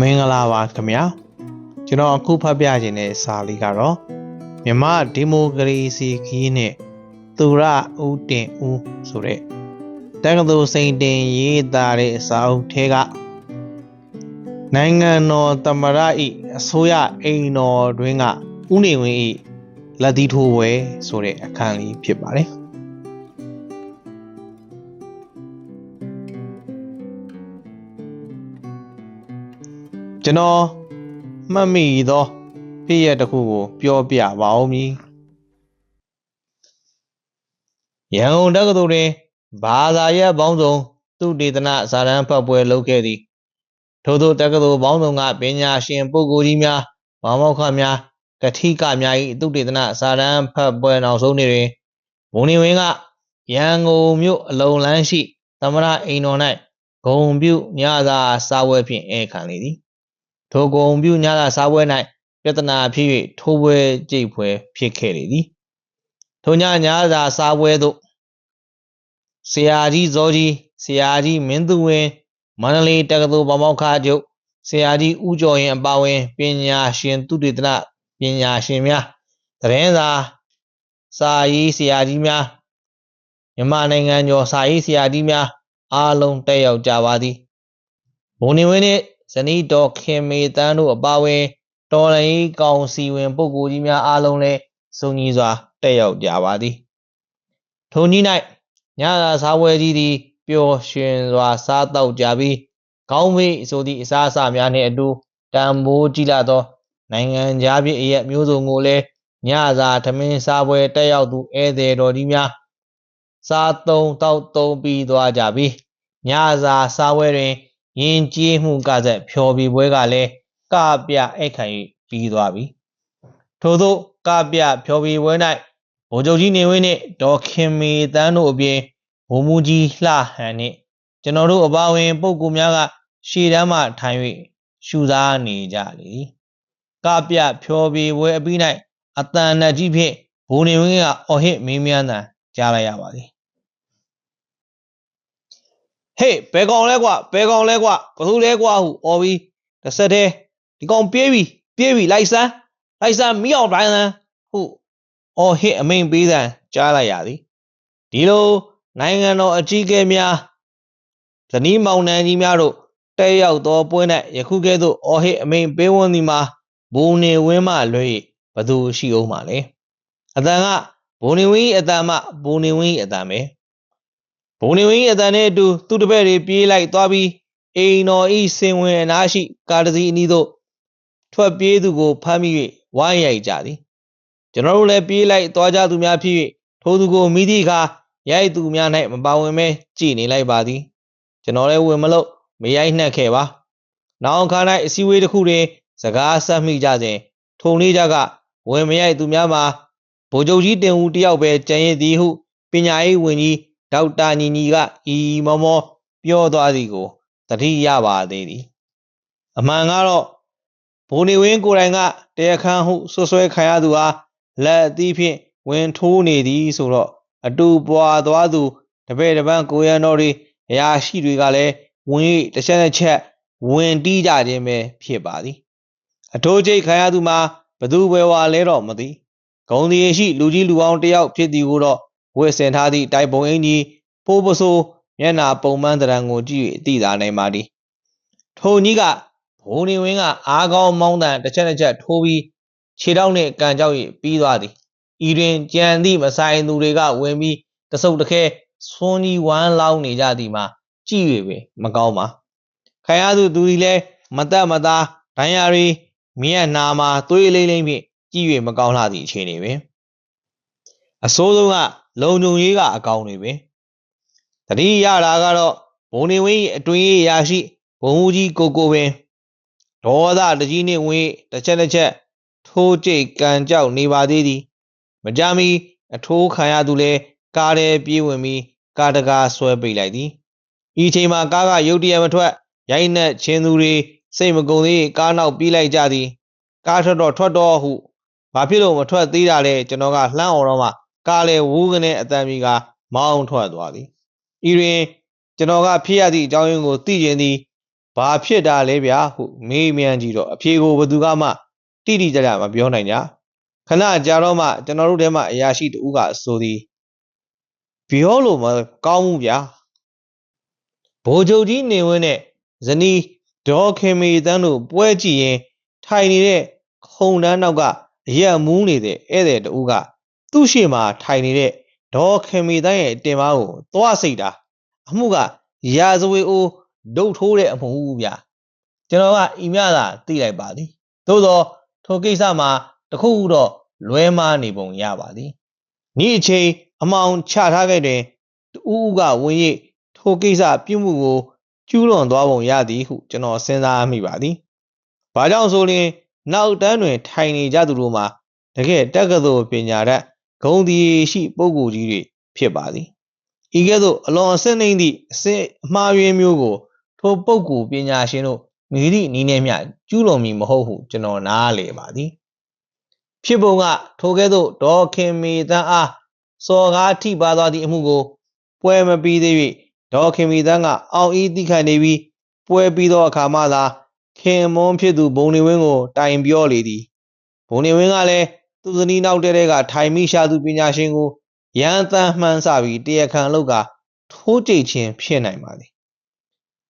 မင်္ဂလာပါခင်ဗျာကျွန်တော်အခုဖတ်ပြခြင်းတဲ့စာလေးကတော့မြမဒီမိုကရေစီခီးနဲ့သူရဦးတင်ဦးဆိုတဲ့တက္ကသိုလ်စိန်တင်ရေးသားတဲ့စာအုပ်ထဲကနိုင်ငံတော်သမ္မတဤအစိုးရအိမ်တော်တွင်ကဥနေဝင်ဤလက်သီးထိုးပွဲဆိုတဲ့အခန်းလေးဖြစ်ပါတယ် ကျွန်တော်မှတ်မိသောဖြစ်ရတစ်ခုကို ပြောပြပါဦးမည်ရန်ကုန်တက္ကသိုလ်တွင်ဘာသာရပ်ပေါင်းစုံသူတေသနစာတမ်းဖတ်ပွဲလုပ်ခဲ့သည်ထို့သောတက္ကသိုလ်ပေါင်းစုံကပညာရှင်ပုဂ္ဂိုလ်ကြီးများမောင်မောက်ခများကတိကများ၏သူတေသနစာတမ်းဖတ်ပွဲနောက်ဆုံးနေ့တွင်မုန်နေဝင်းကရန်ကုန်မြို့အလုံလန်းရှိသမရအိမ်တော်၌ဂုံပြုညသာစာဝဲဖြင့်ဧခံလေသည် ထိုဂုံပြုညသာစားပွဲ၌ပြဿနာဖြစ်၍ထိုးပွဲကြိတ်ပွဲဖြစ်ခဲ့လေသည်ထိုညညသာစားပွဲသို့ဆရာကြီးဇောကြီးဆရာကြီးမင်းသူဝင်းမန္တလေးတက္ကသိုလ်ပမောက္ခချုပ်ဆရာကြီးဦးကျော်ရင်အပါအဝင်ပညာရှင်သူတေသနပညာရှင်များသတင်းစာစာရေးဆရာကြီးများမြန်မာနိုင်ငံကျော်စာရေးဆရာကြီးများအားလုံးတက်ရောက်ကြပါသည်ဘုံနေဝင်းနှင့် ဇနီးတော်ခင်မေတန်းတို့အပါအဝင်တော်လှန်ရေးကောင်စီဝင်ပုဂ္ဂိုလ်ကြီးများအားလုံးလည်းစုံညီစွာတက်ရောက်ကြပါသည်ထိုနည်း၌ညသာစားပွဲကြီးသည်ပျော်ရွှင်စွာစားတောက်ကြပြီးကောင်းမေးဆိုသည့်အစားအစာများနှင့်အတူတံမိုးကြီးလာသော နိုင်ငံခြားပြည်အရက်မျိုးစုံကိုလည်းညစာထမင်းစားပွဲတက်ရောက်သူဧည့်သည်တော်ကြီးများစားသုံးတောက်သုံးပြီးသွားကြပြီးညစာစားပွဲတွင် ယဉ်ကျေးမှုကဆက်ဖျော်ဖြေပွဲကလည်းကပြအိတ်ခံ၍ပြီးသွားပြီထို့သောကပြဖျော်ဖြေပွဲ၌ဗိုလ်ချုပ်ကြီးနေဝင်းနှင့်ဒေါ်ခင်မေတန်းတို့အပြင်ဘုံမူကြီးလှဟန်နှင့်ကျွန်တော်တို့အပါအဝင်ပုဂ္ဂိုလ်များကရှေ့တန်းမှထိုင်၍ရှူစားနေကြလေသည်ကပြဖျော်ဖြေပွဲအပြီး၌အတန်နဲ့ကြီးဖြင့်ဘိုးနေဝင်းကအော်ဟစ်မင်းမြန်းတန်ကြားလိုက်ရပါသည် ဟေးဘယ်ကောင်လဲကွာဘယ်ကောင်လဲကွာဘသူလဲကွာဟုအော်ပြီးတစ်ဆက်တည်းဒီကောင်ပြေးပြီပြေးပြီလိုက်စမ်းလိုက်စမ်းမိအောင်တိုင်းစမ်းဟုအော်ဟစ်အမိန်ပေးစမ်းကြားလိုက်ရသည်ဒီလိုနိုင်ငံတော်အကြီးအကဲများဇနီးမောင်နှံကြီးများတို့တက်ရောက်သောပွဲ၌ယခုကဲ့သို့အော်ဟစ်အမိန်ပေးဝန်းသည်မှာဘုံနေဝင်းမှလွဲ၍ဘသူရှိအောင်မှလဲအတန်ကဘုံနေဝင်း၏အတန်မှဘုံနေဝင်း၏အတန်ပဲ ဘုံနေဝင်း၏အတန်နှင့်အတူသူ့တပည့်တွေပြေးလိုက်သွားပြီးအိမ်တော်ဤစင်ဝင်အနားရှိ ကားတစ်စီးအနီးသို့ထွက်ပြေးသူကိုဖမ်းမိ၍ဝိုင်းရိုက်ကြသည်ကျွန်တော်တို့လည်းပြေးလိုက်သွားကြသူများဖြစ်၍ထိုသူကိုမိသည့်အခါရိုက်သူများ၌မပါဝင်မဲကြည်နေလိုက်ပါသည် ကျွန်တော်လည်းဝင်မလို့မရိုက်နှက်ခဲ့ပါနောက်အခါ၌အစည်းအဝေးတစ်ခုတွင်စကားဆက်မိကြစဉ်ထုံလေးကြကဝင်မရိုက်သူများမှာဗိုလ်ချုပ်ကြီးတင်ဦးတယောက်ပဲကြံရည်သည်ဟုပညာရေးဝန်ကြီး ဒေါက်တာညီညီကဤမောမောပြောသွားသည်ကိုသတိရပါသေးသည်အမှန်ကတော့ဘိုးနေဝင်းကိုယ်တိုင်ကတရားခန်းဟုဆွဆွဲခံရသူအားလက်အသီးဖြင့်ဝင်ထိုးနေသည်ဆိုတော့အတူပွာသွားသူတပည့်တပန်းကိုရန်တော်တွေအရာရှိတွေကလည်းဝင်၍တစ်ချက်တစ်ချက်ဝင်တီးကြခြင်းပဲဖြစ်ပါသည်အထိုးကျိတ်ခံရသူမှာဘသူပဲဝါလဲတော့မသိဂုံဒီရှိလူကြီးလူအောင်တယောက်ဖြစ်သည်ကိုတော့ ဝတ်ဆင်ထားသည့်တိုက်ပုံအင်ကြီးဖိုးပစိုးမျက်နာပုံမှန်တရံကိုကြည့်၍သိသာနိုင်ပါသည်ထိုကြီးကဘိုးနေဝင်းကအားကောင်းမောင်းတန်တစ်ချက်တစ်ချက်ထိုးပြီးခြေထောက်နှင့်ကန်ကြောက်၍ပြီးသွားသည်ဤတွင်ကြံသည့်မဆိုင်သူတွေကဝင်ပြီးတဆုပ်တခဲဆွန်းကြီးဝမ်းလောင်းနေကြသည်မှာကြည့်၍ပဲမကောင်းပါခံရသူသူသည်လည်းမတက်မသားဒဏ်ရာရီမျက်နာမှာသွေးလိမ့်လိမ့်ဖြင့်ကြည့်၍မကောင်းလှသည့်အခြေအနေပင်အစိုးဆုံးက လုံုံရေးကအကောင်းတွေပဲတတိရတာကတော့ဘုံနေဝင်း၏အတွင်းရေးရာရှိဘုံဦးကြီးကိုကိုပင်ဒေါသတကြီးနှင့်ဝင်တစ်ချက်တစ်ချက်ထိုးကြိတ်ကန်ကြောက်နေပါသေးသည် မကြမီ အထိုးခံရသူလဲကားထဲပြေးဝင်ပြီးကားတကားဆွဲပိတ်လိုက်သည်ဤချိန်မှာကားကရုတ်တရက်မထွက်ရိုက်နှက်ချင်းသူတွေစိတ်မကုန်သေးကားနောက်ပြေးလိုက်ကြသည် ကားထွက်တော့ထွက်တော့ဟုဘာဖြစ်လို့မထွက်သေးတာလဲကျွန်တော်ကလှမ်းអော်တော့မှ ကားလေဝူးကနေအတန်ကြီးကမောင်းထွက်သွားသည်ဤတွင်ကျွန်တော်ကဖြစ်ရသည့်အကြောင်းရင်းကိုသိကျင်သည်ဘဘာဖြစ်တာလဲဗျာဟုမေးမြန်းကြည့်တော့အဖြေကိုဘယ်သူကမှတိတိကျကျမပြောနိုင်ကြခဏကြာတော့မှကျွန်တော်တို့ထဲမှာအရာရှိတူကအဆိုသည်ပြောလို့မကောင်းဘူးဗျာဘိုလ်ချုပ်ကြီးနေဝင်းနဲ့ဇနီးဒေါ်ခင်မီတန်းတို့ပွဲကြည့်ရင်ထိုင်နေတဲ့ခုံတန်းနောက်ကအရက်မူးနေတဲ့ဧည့်သည်တူက သူ့ရှေ့မှာထိုင်နေတဲ့ဒေါ်ခင်မီတန်းရဲ့တင်ပါကိုသွားစိတ်တာအမှုကရာဇဝေအိုးဒုတ်ထိုးတဲ့အမှုဗျာကျွန်တော်ကဤမြသာသိလိုက်ပါသည်သို့သောထိုကိစ္စမှာတခုခုတော့လွဲမှားနေပုံရပါသည်ဤအချိန်အမောင်ချထားခဲ့တွင်တူဦးကဝင်၍ထိုကိစ္စပြုမှုကိုကျူးလွန်သွားပုံရသည်ဟုကျွန်တော်စဉ်းစားမိပါသည်။ဘာကြောင့်ဆိုရင်နောက်တန်းတွင်ထိုင်နေကြသူတို့မှာတကယ်တက္ကသိုလ်ပညာတတ် ဂုံတီရှိပုဂ္ဂိုလ်ကြီးတွေဖြစ်ပါသည်။ဤကဲ့သို့အလွန်အစင်းနှိမ့်သည့်အစစ်အမှားယွင်းမျိုးကို ထိုပုဂ္ဂိုလ်ပညာရှင်တို့မိသည့်နီးနှဲမျှကျူးလွန်မည်မဟုတ်ဟုကျွန်တော်နားလေပါသည်။ဖြစ်ပုံကထိုကဲ့သို့ဒေါ်ခင်မီတန်းအားစော်ကားထိပါသွားသည့်အမှုကိုပွဲမပြီးသေး၍ဒေါ်ခင်မီတန်းကအောင်ဤတိခတ်နေပြီးပွဲပြီးသောအခါမှသာခင်မွန်းဖြစ်သူဘုံနေဝင်းကိုတိုင်ပြောလေသည်ဘုံနေဝင်းကလည်း သူဇနီးနောက်တဲတဲကထိုင်မိရှာသူပညာရှင်ကိုရန်တမ်းမှန်းစပြီးတရားခံလောက်ကထိုးကြိတ်ခြင်းဖြစ်နိုင်ပါသည်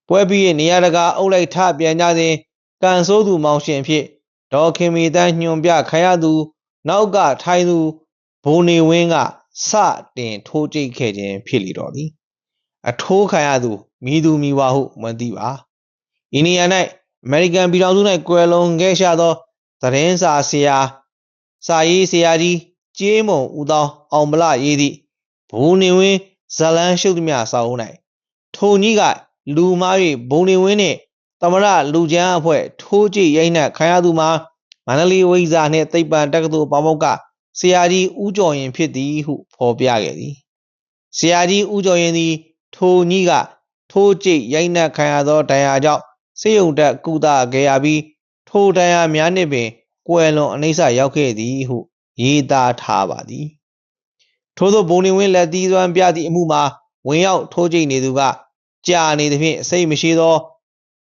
ပွဲပြီးနေရာတကာအုပ်လိုက်ထပြန်ကြစဉ်ကန်ဆိုးသူမောင်ရှင်ဖြစ်ဒေါ်ခင်မီတန်းညွန်ပြခရသူ နောက်ကထိုင်သူဘုံနေဝင်းကစတင်ထိုးကြိတ်ခဲ့ခြင်းဖြစ်လေတော့သည် အထိုးခံရသူမိသူမိဝါဟုမသိပါ။အိန္ဒိယ၌အမေရိကန်ပြည်ထောင်စု၌ကွယ်လွန်ခဲ့ရှာသောသတင်းစာဆရာ စာရေးဆရာကြီးကျေးမုံဦးသောအောင်မလရေးသည့်ဘူနေဝင်းဇလန်းရှုပ်သမျှစာအုပ်၌ထိုကြီးကလူမား၍ဘုံနေဝင်းနှင့်သမရလူချမ်းအဖွဲ့ထိုးကြည့်ရိုက်နှက်ခံရသူမှာမန္တလေးဝိဇာနှင့်သိပ္ပံတက္ကသိုလ်ပေါမောက်ကဆရာကြီးဦးကျော်ရင်ဖြစ်သည်ဟုဖော်ပြခဲ့သည်ဆရာကြီးဦးကျော်ရင်သည်ထိုညီကထိုးကြိတ်ရိုက်နှက်ခံရသောဒဏ်ရာကြောင့်စေယုံတက်ကုသခဲ့ရပြီးထိုဒဏ်ရာများနှင့်ပင် ကွယ်လွန်အနိစ္စရောက်ခဲ့သည်ဟုရေးသားထားပါသည်ထို့သောဘုံနေဝင်းလက်သီးသွမ်းပြသည့်အမှုမှာဝင်ရောက်ထိုးကြိတ်နေသူကကြာနေသဖြင့်စိတ်မရှိသော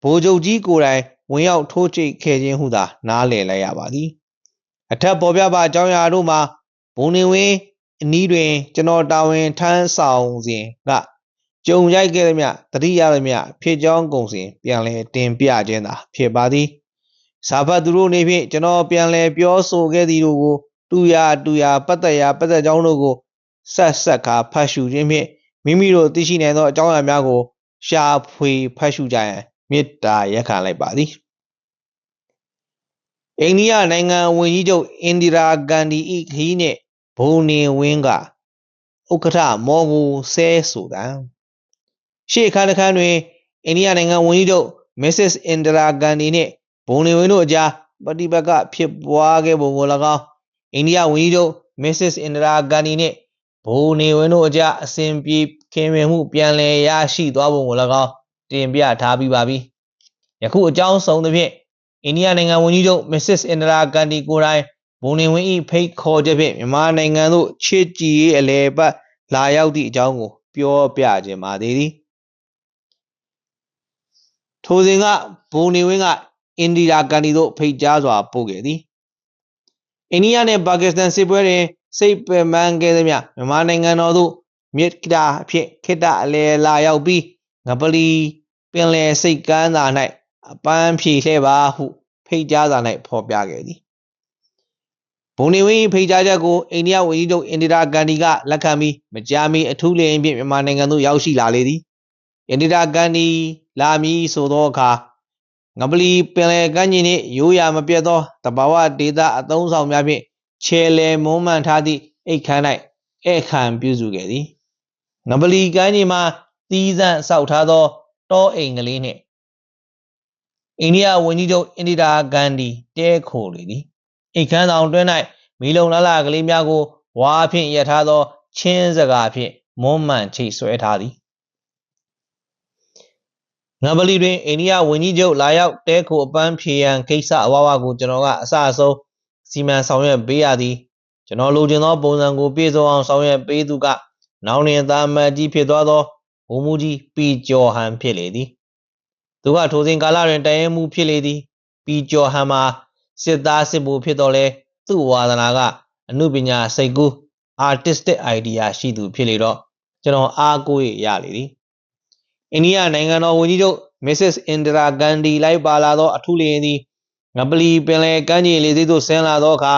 ဗိုလ်ချုပ်ကြီးကိုယ်တိုင်ဝင်ရောက်ထိုးကြိတ်ခဲ့ခြင်းဟုသာနားလည်လိုက်ရပါသည်အထက်ပေါ်ပြပါအကြောင်းအရာတို့မှာဘုံနေဝင်းအနီးတွင် ကျွန်တော်တာဝန်ထမ်းဆောင်စဉ်ကကြုံရိုက်ခဲ့သည်မြတတိယသည်မြဖြစ်ကြောင်းကုန်စဉ်ပြန်လည်တင်ပြခြင်းသာဖြစ်ပါသည် စာဖတ်သူတို့နေဖြင့်ကျွန်တော်ပြန်လည်ပြောဆိုခဲ့သည်တို့ကိုတူရတူရပတ်သက်ရာပတ်သက်ကြောင်းတို့ကိုဆက်ဆက်ကာဖတ်ရှုခြင်းဖြင့်မိမိတို့သိရှိနိုင်သောအကြောင်းအရာများကိုရှာဖွေဖတ်ရှုကြရန်မေတ္တာရက်ခံလိုက်ပါသည်အိန္ဒိယနိုင်ငံဝန်ကြီးချုပ်အင်ဒီရာဂန္ဒီ၏ခီးနှင့်ဘုံနေဝင်းကဥက္ကဋ္ဌမော်ကိုဆဲဆိုတာရှေ့အခန်းတစ်ခန်းတွင်အိန္ဒိယနိုင်ငံဝန်ကြီးချုပ်မစ္စစ်အင်ဒရာဂန္ဒီနှင့် ဘုံနေဝင်းတို့အကြားပဋိပက္ခဖြစ်ပွားခဲ့ပုံကို၎င်းအိန္ဒိယဝန်ကြီးချုပ်မစ္စစ်အင်ဒရာဂန္ဒီနှင့်ဘုံနေဝင်းတို့အကြားအစဉ်ပြေခင်မင်မှုပြန်လည်ရရှိသွားပုံကို၎င်းတင်ပြထားပြီးပါပြီယခုအကြောင်းဆုံးသဖြင့်အိန္ဒိယနိုင်ငံဝန်ကြီးချုပ်မစ္စစ်အင်ဒရာဂန္ဒီကိုယ်တိုင်ဘုံနေဝင်း၏ဖိတ်ခေါ်ချက်ဖြင့်မြန်မာနိုင်ငံသို့ချစ်ကြည်ရေးအလဲပတ်လာရောက်သည့်အကြောင်းကို ပြောပြခြင်းပါသေးသည်ထိုစဉ်ကဘုံနေဝင်းက အိန္ဒိယကန်ဒီသို့ဖိတ်ကြားစွာပို့ခဲ့သည်အိန္ဒိယနှင့်ပါကစ္စတန်စစ်ပွဲတွင်စိတ်ပင်ပန်းခဲ့သည်မြမြန်မာနိုင်ငံတော်သို့မြစ်တာအဖြစ်ခိတအလဲလာရောက်ပြီးငပလီပင်လယ်စိတ်ကမ်းသာ၌အပန်းဖြေလှဲ့ပါဟု ဖိတ်ကြားစာ၌ဖော်ပြခဲ့သည်ဘုံနေဝင်းဖိတ်ကြားချက်ကိုအိန္ဒိယဝန်ကြီးချုပ်အင်ဒီရာဂန္ဒီကလက်ခံပြီးမကြာမီအထူးလျင်ဖြင့်မြန်မာနိုင်ငံသို့ရောက်ရှိလာလေသည်အင်ဒီရာဂန္ဒီလာမည်ဆိုသောအခါ ငပလီပင်လယ်ကမ်းခြေနှင့်ရိုးရာမပြတ်သောတဘာဝဒေသအသုံးဆောင်များဖြင့်ခြေလယ်မွမ်းမံထားသည့်အိတ်ခမ်း၌ဧည့်ခံပြုစုခဲ့သည်ငပလီကမ်းခြေမှာသီးသန့်ဆောက်ထားသောတောအိမ်ကလေးနှင့်အိန္ဒိယဝန်ကြီးချုပ်အင်ဒီရာဂန္ဒီတဲခိုလေသည်အိတ်ခမ်းဆောင်တွင်း၌မီလုံလာလာကလေးများကိုဝါဖြင့်ရထားသောချင်းစကားဖြင့်မွမ်းမံချိတ်ဆွဲထားသည် ငပလီတွင်အိန္ဒိယဝန်ကြီးချုပ်လာရောက်တဲခိုအပန်းဖြေရန်ကိစ္စအဝဝကိုကျွန်တော်ကအစအဆုံးစီမံဆောင်ရွက်ပေးရသည်ကျွန်တော်လိုချင်သောပုံစံကိုပြည့်စုံအောင်ဆောင်ရွက်ပေးသူကနောင်ရင်သားမတ်ကြီးဖြစ်သွားသောဘုံမူကြီးပီကျော်ဟန်ဖြစ်လေသည်သူကထိုစဉ်ကာလတွင်တရင်မှုဖြစ်လေသည်ပြီးကျော်ဟန်မှာစစ်သားစစ်ဗိုလ်ဖြစ်တော်လဲသူ့ဝါသနာကအမှုပညာစိတ်ကူး artistic idea ရှိသူဖြစ်လေတော့ကျွန်တော်အားကိုးရရလေသည် အိန္ဒိယနိုင်ငံတော်ဝန်ကြီးချုပ် Mrs. Indira Gandhi လိုက်ပါလာသောအထူးလေယာဉ်သည်ငပလီပင်လယ်ကမ်းခြေလေဆိပ်သို့ဆင်းလာသောအခါ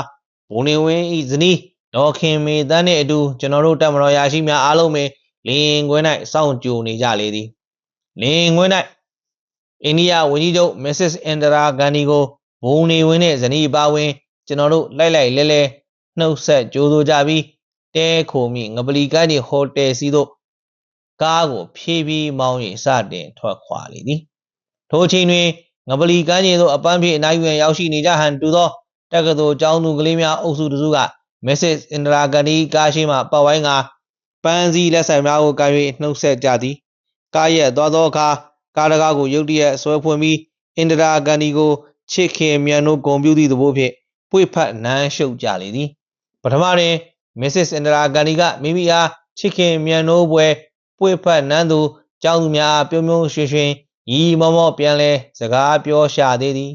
ဘုံနေဝင်းဤဇနီးဒေါ်ခင်မေတန်းနှင့်အတူကျွန်တော်တို့တပ်မတော်ရာရှိများအားလုံးပင်လင်းခွင်း၌စောင့်ကြိုနေကြလေသည်လင်းခွင်း၌အိန္ဒိယဝန်ကြီးချုပ် Mrs. Indira Gandhi ကိုဘုံနေဝင်းနှင့်ဇနီးပါဝင်ကျွန်တော်တို့လိုက်လိုက်လဲလဲနှုတ်ဆက်ကြိုးဆိုကြပြီးတဲခိုမိငပလီကမ်းခြေဟိုတယ်စီသို့ ကားကိုဖြည်းဖြည်းမောင်း၍စတင်ထွက်ခွာလေသည်ထိုအချိန်တွင်ငပလီကမ်းခြေသို့အပန်းဖြေအနိုင်ယူရန်ရောက်ရှိနေကြဟန်တူသောတက္ကသိုလ်ကျောင်းသူကလေးများအုပ်စုတစ်စုက Mrs. Indira Gandhi ကားရှိမှပတ်ဝိုင်းကပန်းစည်းလက်ဆိုင်များကိုကန်၍နှုတ်ဆက်ကြသည်ကားရဲ့သွားသောအခါကားတကားကိုရုတ်တရက်ဆွဲဖွင့်ပြီးအင်ဒရာဂန္ဒီကိုချစ်ခင်မြန်တို့ဂုံပြူသည့်သဘောဖြင့်ပွေဖက်နမ်းရှုပ်ကြလေသည်ပထမတွင် Mrs. Indira Gandhi ကမိမိအားချစ်ခင်မြန်တို့ပွဲ ပွေဖက်နန်းသူကျောင်းသူများအားပြုံးပြုံးရွှင်ရွှင်ရီမောမောပြန်လဲစကားပြောရှာသေးသည်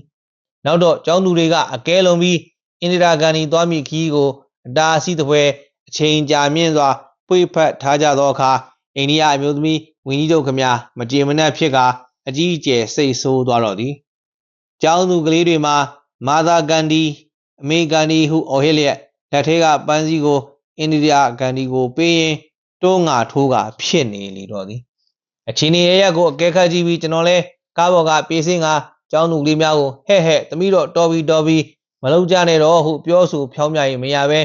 နောက်တော့ကျောင်းသူတွေကအကဲလုံးပြီးအင်ဒရာဂန္ဒီသွားမိခီးကိုအတားအဆီးတစ်ပွဲအချိန်ကြာမြင့်စွာပွေဖက်ထားကြသောအခါအိန္ဒိယအမျိုးသမီးဝင်းကြီးတို့ခမမကြေမနက်ဖြစ်ကအကြီးအကျယ်စိတ်ဆိုးသွားတော့သည်ကျောင်းသူကလေးတွေမှာမာသာဂန္ဒီအမေဂန္ဒီဟုအော်ဟစ်လျက်လက်ထဲကပန်းစည်းကိုအိန္ဒိယဂန္ဒီကိုပေးရင် တွန်းငါထိုးကဖြစ်နေလေတော့သည်အချင်းရရက်ကိုအကဲခတ်ကြည့်ပြီးကျွန်တော်လဲကားပေါ်ကပြေးစင်းကကျောင်းသူလေးများကိုဟဲ့ဟဲ့သမီးတော့တော်ပြီတော်ပြီမလုံးကြနဲ့တော့ဟုပြောဆိုဖြောင်းပြရင်မရပဲ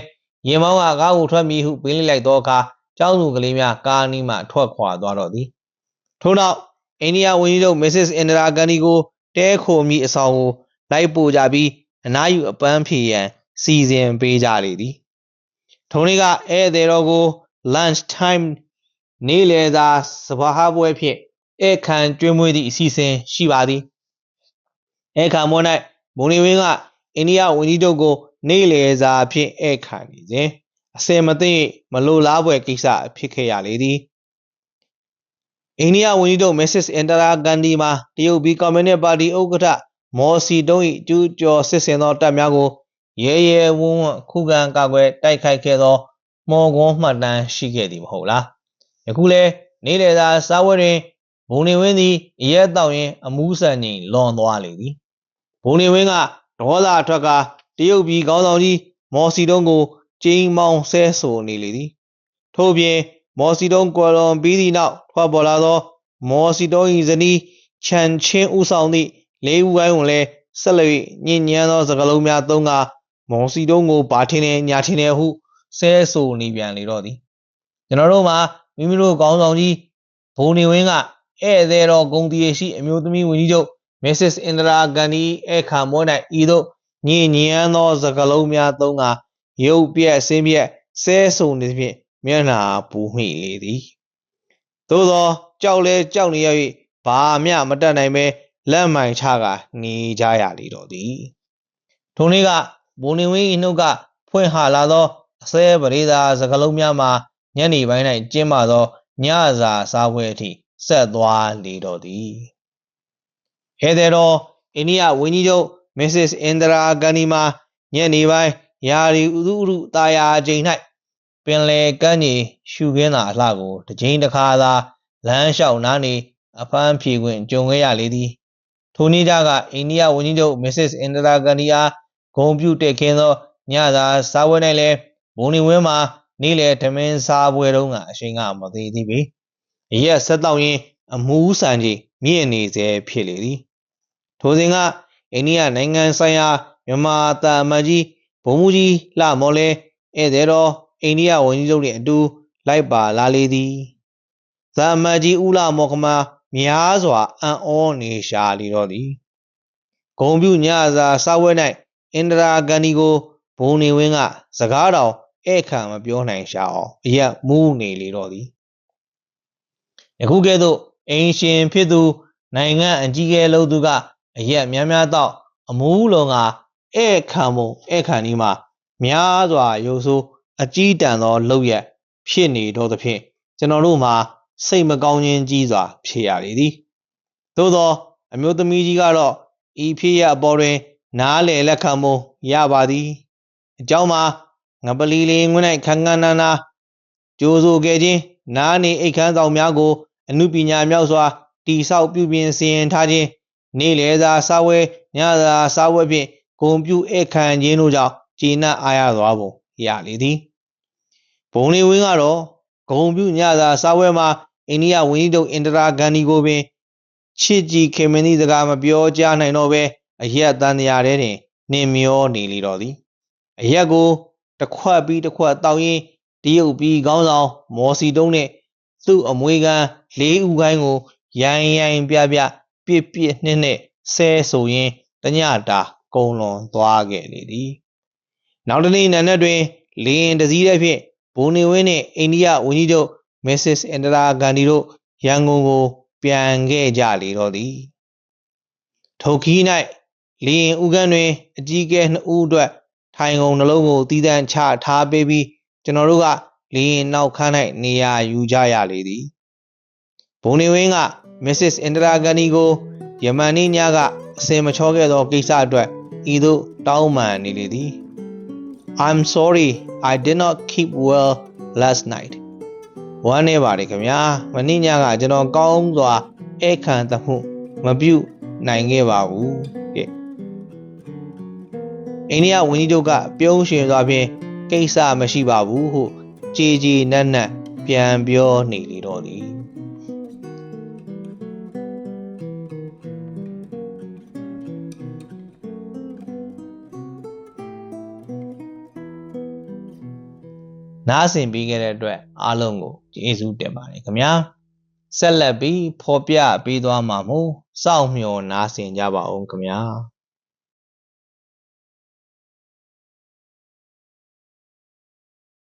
ရင်မောင်းကကားကိုထွက်မိဟုပေးလိုက်လိုက်သောအခါကျောင်းသူကလေးများကားနီးမှထွက်ခွာသွားတော့သည်ထို့နောက်အိန္ဒိယဝန်ကြီးချုပ် Mrs. Indira Gandhi ကိုတဲခိုမိအဆောင်ကိုလိုက်ပို့ကြပြီးအနားယူအပန်းဖြေရန်စီစဉ်ပေးကြလေသည်ထုံးလေးကဧည့်သည်တော်ကို lunch time နေ့လယ်သာစဘာဟပွဲဖြင့်ဧခံကျွေးမွေးသည့်အစီအစဉ်ရှိပါသည်ဧခံမွန်း၌မုန်နေဝင်းကအိန္ဒိယဝန်ကြီးချုပ်ကို နေ့လယ်စာဖြင့်ဧခံနေစဉ်အစင်မသိမလိုလားပွဲကိစ္စဖြစ်ခဲ့ရလေသည်အိန္ဒိယဝန်ကြီးချုပ်မစ္စစ်အင်တရာဂန္ဒီမှာတရုတ်ဘီကွန်မြူနစ်ပါတီဥက္ကဋ္ဌမော်စီတုံး၏ကျူးကျော်စစ်ဆင်သောတပ်များကိုရဲရဲဝံ့ဝံ့ခုခံကာကွယ်တိုက်ခိုက်ခဲ့သော မော်ကွန်းမှတ်တမ်းရှိခဲ့သည်မဟုတ်လားယခုလဲနေ့လည်သာစားဝဲတွင်ဘုံနေဝင်းသည်အရက်တောက်ရင် အမူးဆန်ငိမ်လွန်သွားလေသည်ဘုံနေဝင်းကဒေါသအထွက်ကတရုတ်ပြည်ခေါင်းဆောင်ကြီးမော်စီတုံးကိုကျင်းမောင်းဆဲဆိုနေလေသည်ထို့ပြင်မော်စီတုံးကွယ်လွန်ပြီးသည့်နောက်ထွက်ပေါ်လာသောမော်စီတုံး၏ဇနီးချန်ချင်းဦးဆောင်သည့်လေးဦးပိုင်းကိုလည်းဆက်လက်၍ညဉ့်ညမ်းသောစကားလုံးများသုံးကမော်စီတုံးကိုဘာထင်းနေညာထင်းနေဟု ဆဲဆိုနေပြန်လေတော့သည်ကျွန်တော်တို့မှာမိမိတို့ကောင်းဆောင်ကြီးဘုံနေဝင်းကဧည့်သည်တော်ဂုံတီရှိအမျိုးသမီးဝန်ကြီးချုပ် Mrs. Indira Gandhi ဧခါမွေး၌ဤသို့ညဉ့်ညမ်းသောစကားလုံးများသုံးကရုပ်ပြက်ဆင်းပြက်ဆဲဆိုနေသဖြင့်မျက်နှာပူမိလေသည်သို့သောကြောက်လဲကြောက်နေရ၍ဘာမျှမတတ်နိုင်ပဲလက်မိုင်ချကနေကြရလေတော့သည်ထုံလေးကဘုံနေဝင်း၏နှုတ်ကဖွင့်ဟလာသော အစဲပရိသာစကလုံးများမှာညနေပိုင်း၌ကျင်းပသောညစာစားပွဲအထိဆက်သွားလေတော့သည်ဟဲ့တဲ့တော့အိန္ဒိယဝန်ကြီးချုပ် Mrs. Indira Gandhi မှာညနေပိုင်းယာရီဥဒုဥဒတာယာချိန်၌ပင်လေကမ်းကြီးရှုခင်းသာအလှကိုတစ်ချိန်တစ်ခါသာလမ်းလျှောက်နားနေအဖမ်းဖြေခွင့်ကြုံခဲ့ရလေသည်ထိုနေ့ကြကအိန္ဒိယဝန်ကြီးချုပ် Mrs. Indira Gandhi အားဂုံပြုတက်ခင်းသောညသာစားပွဲ၌လည်း ဘုံနေဝင်းမှာနေ့လေဓမင်းစားပွဲတုန်းကအချိန်ကမသေးသေးပေအရက်ဆက်တော့ရင်အမူးဆန်ကြီးမြင့်နေစေဖြစ်လေသည်ထိုစဉ်ကအိန္ဒိယနိုင်ငံဆိုင်ရာမြန်မာတာမန်ကြီးဘုံမူကြီးလှမော်လဲဧည့်သည်တော်အိန္ဒိယဝန်ကြီးချုပ်နှင့်အတူလိုက်ပါလာလေသည်ဇာမန်ကြီးဦးလာမော်ကမာများစွာအံ့ဩနေရှာလေတော့သည်ဂုံပြူညစာစားဝဲ၌အင်ဒရာဂန္ဒီကိုဘုံနေဝင်းကစကားတော် ဧည့်ခံမပြောနိုင်ရှာအောင်အရက်မူးနေလေတော့သည်ယခုကဲ့သို့အင်ရှင်ဖြစ်သူနိုင်ငံအကြီးအကဲလို့သူကအရက်များများတော့အမူးလုံးကဧည့်ခံမှုဧည့်ခံဒီမှာများစွာရုပ်ဆိုးအကြီးတန်းသောလောက်ရက်ဖြစ်နေတော့သဖြင့်ကျွန်တော်တို့မှာစိတ်မကောင်းခြင်းကြီးစွာ ဖြစ်ရလေသည်သို့သောအမျိုးသမီးကြီးကတော့ဤဖြစ်ရအပေါ်တွင် နားလေလက်ခံမှုရပါသည်အကြောင်းမှာ ငပလီလေးငွေ၌ခန်းခန်းနာနာကြိုးဆိုခဲ့ခြင်းနားနေအိတ်ခမ်းဆောင်များကို အမှုပညာမြောက်စွာတိဆောက်ပြုပြင်စီရင်ထားခြင်းနေ့လေသာစာဝဲညသာစာဝဲဖြင့်ဂုံပြုဧခံခြင်းတို့ကြောင့်ဂျင်းနပ်အားရသွားပုံရလေသည်ဘုံလေးဝင်းကတော့ဂုံပြုညသာစာဝဲမှာအိန္ဒိယဝန်ကြီးချုပ်အင်ဒရာဂန္ဒီကိုပင်ချစ်ကြည်ခင်မင်းသီးစကားမပြောကြနိုင်တော့ပဲအရက်တန်တရားထဲတွင်နှင်မျောနေလေတော့သည်အရက်ကို တစ်ခွက်ပြီးတစ်ခွက်တောက်ရင်းတရုတ်ပြီးခေါင်းဆောင်မော်စီတုံးနှင့်သူ့အမွေခံလေးဦးကိုင်းကိုရိုင်းရိုင်းပြပြပြစ်ပြစ်နှစ်နှစ်ဆဲဆိုရင်းတညတာကုံလွန်သွားခဲ့လေသည်နောက်တစ်နေ့နံနက်တွင်လေရင်တစည်းတစ်ဖြင့်ဘုံနေဝင်းနှင့်အိန္ဒိယဝန်ကြီးချုပ်မစ္စစ်အင်ဒရာဂန္ဒီတို့ရန်ကုန်ကို ပြန်ခဲ့ကြလေတော့သည်ထိုခီး၌လေရင်ဥကန်းတွင် အကြီးအကဲနှစ်ဦးအတွက် ထိုင်ကုန်နှလုံးကိုတည်တံ့ချထားပေးပြီးကျွန်တော်တို့ကလေရင်နောက်ခန်း၌နေရာယူကြရလေသည်ဘုံနေဝင်းကမစ္စစ်အင်ဒရာဂန္ဒီကိုယမန်နေ့ညကအစင်မချောခဲ့သောကိစ္စအတွက်ဤသို့တောင်းပန်နေလေသည် I'm sorry I did not keep well last night ဝမ်းနေပါတယ်ခင်ဗျာမနေ့ညကကျွန်တော်ကောင်းစွာဧခံသမှုမပြုတ်နိုင်ခဲ့ပါဘူးတဲ့ အိန္ဒိယဝန်ကြီးချုပ်ကပြုံးရှင်စွာဖြင့်ကိစ္စမရှိပါဘူးဟုကြည်ကြည်နက်နက်ပြန်ပြောနေလေတော့သည်နားဆင်ပြီးခဲ့တဲ့အတွက်အားလုံးကိုကျေးဇူးတင်ပါတယ်ခင်ဗျာဆက်လက်ပြီးဖော်ပြပေးသွားမှာမို့စောင့်မျှော်နားဆင်ကြပါဦးခင်ဗျာ